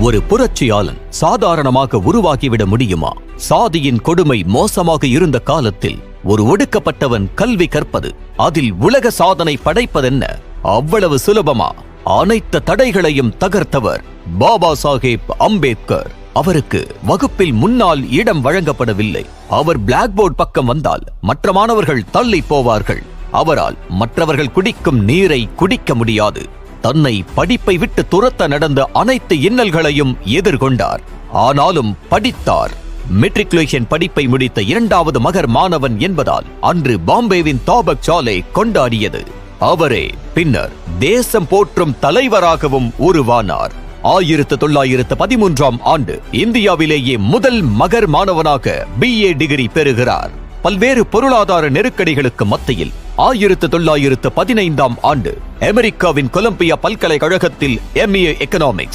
ஒரு புரட்சியாளன் சாதாரணமாக உருவாகிவிட முடியுமா? சாதியின் கொடுமை மோசமாக இருந்த காலத்தில் ஒரு ஒடுக்கப்பட்டவன் கல்வி கற்பது அதில் உலக சாதனை படைப்பதென்ன? அவ்வளவு சுலபமா? அனைத்து தடைகளையும் தகர்த்தவர் பாபா சாஹேப் அம்பேத்கர். அவருக்கு வகுப்பில் முன்னால் இடம் வழங்கப்படவில்லை. அவர் பிளாக்போர்ட் பக்கம் வந்தால் மற்ற மாணவர்கள் தள்ளி போவார்கள். அவரால் மற்றவர்கள் குடிக்கும் நீரை குடிக்க முடியாது. தன்னை படிப்பை விட்டு துரத்த நடந்த அனைத்து இன்னல்களையும் எதிர்கொண்டார். ஆனாலும் படித்தார். மெட்ரிகுலேஷன் படிப்பை முடித்த இரண்டாவது மகர் மாணவன் என்பதால் அன்று பாம்பேவின் தாபக் சாலை கொண்டாடியது. அவரே பின்னர் தேசம் போற்றும் தலைவராகவும் உருவானார். ஆயிரத்து தொள்ளாயிரத்து பதிமூன்றாம் ஆண்டு இந்தியாவிலேயே முதல் மகர் மாணவனாக பிஏ டிகிரி பெறுகிறார். பல்வேறு பொருளாதார நெருக்கடிகளுக்கு மத்தியில் ஆயிரத்து தொள்ளாயிரத்து பதினைந்தாம் ஆண்டு அமெரிக்காவின் கொலம்பியா பல்கலைக்கழகத்தில் எம்ஏ எக்கனாமிக்ஸ்